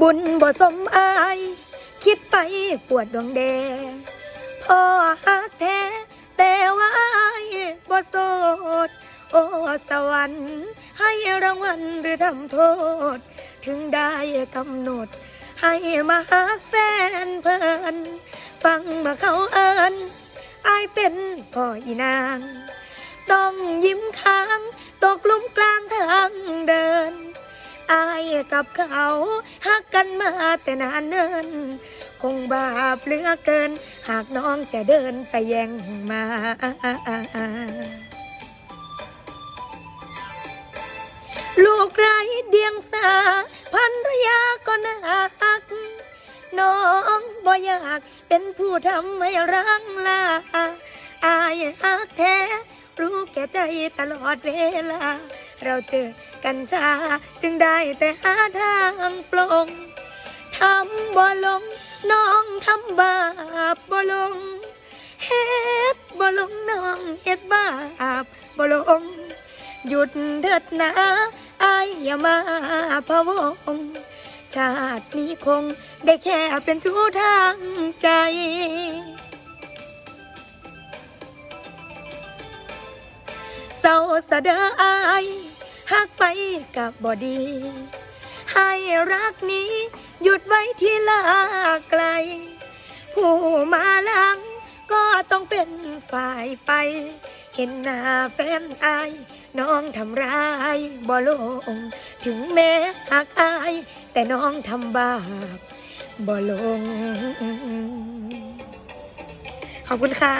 บุญบ่สมอาย คิดไปปวดดวงแดพ่อฮักแท้ แต่ว่าอายบ่โสด โอ้สวรรค์ให้รางวัลหรือทำโทษ ถึงได้กำหนด ให้มาฮักแฟนเพิ่นฟังมาเขาเอินอายเป็นพ่ออีนาง ต้องยิ้มค้าง ตกหลุมกลางทางเดิน อายกับเขา กันมาแต่นานเนิน คงบาปเหลือเกิน หากน้องจะเดินไปแย่งมาลูกไรเดียงสาพันรยาก็น่าฮัก น้องบ่อยากเป็นผู้ทำให้รังลา อายฮักแท้ รู้แก่ใจตลอดเวลา เราเจอ กันช้าจึงได้แต่หาทางปลงทำบ่ลงน้องทำบาปบ่ลงเฮ็ดบ่ลงน้องเฮ็ดบาปบ่ลง หยุดเถิดนะอายอย่ามาพะวง ชาตินี้คงได้แค่เป็นชู้ทางใจเศร้าสะเดออาย หักไปกับบอดี ให้รักนี้ หยุดไว้ที่ลาไกล ผู้มาหลัง ก็ต้องเป็นฝ่ายไป เห็นหน้าแฟนอาย น้องทำร้ายบ่ลง ถึงแม้หักอาย แต่น้องทำบาปบ่ลง ขอบคุณค่ะ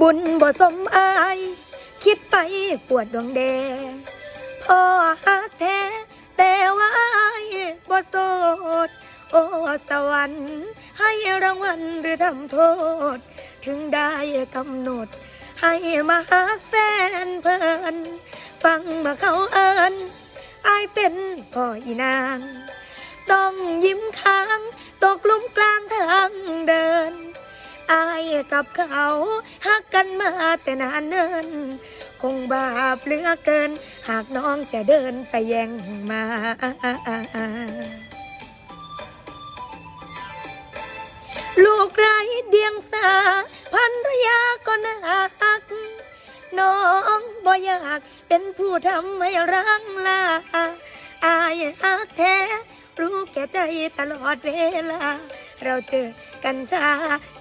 บุญบ่สมอาย คิดไปปวดดวงแดพ่อฮักแท้ แต่ว่าอายบ่โสด โอ้สวรรค์ให้รางวัลหรือทำโทษ ถึงได้กำหนด ให้มาฮักแฟนเพิ่นฟังมาเขาเอินอายเป็นพ่ออีนาง ต้องยิ้มค้าง ตกหลุมกลางทางเดิน อายกับเขา กันมาแต่นานเนิน คงบาปเหลือเกิน หากน้องจะเดินไปแย่งมาลูกไรเดียงสาพันรยาก็น่าัก น้องบ่อยากเป็นผู้ทำให้รังลา อายฮักแท้ รู้แก่ใจตลอดเวลา เราเจอกันช้า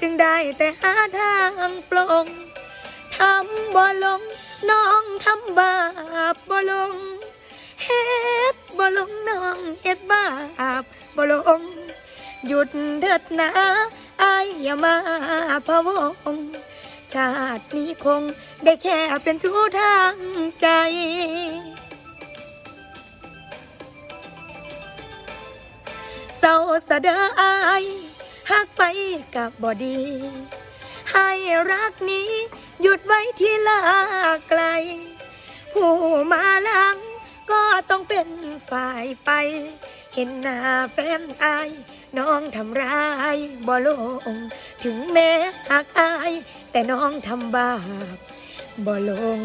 จึงได้แต่หาทางปลงทำบ่ลงน้องทำบาปบ่ลงเฮ็ดบ่ลงน้องเฮ็ดบาปบ่ลง หยุดเถิดนะอายอย่ามาพะวง ชาตินี้คงได้แค่เป็นชู้ทางใจเศร้าสะเดออาย หักไปกับบอดี ให้รักนี้หยุดไว้ที่ลาไกล ผู้มาหลังก็ต้องเป็นฝ่ายไป เห็นหน้าแฟนอาย น้องทำร้ายบ่ลง ถึงแม้หักอาย แต่น้องทำบาปบ่ลง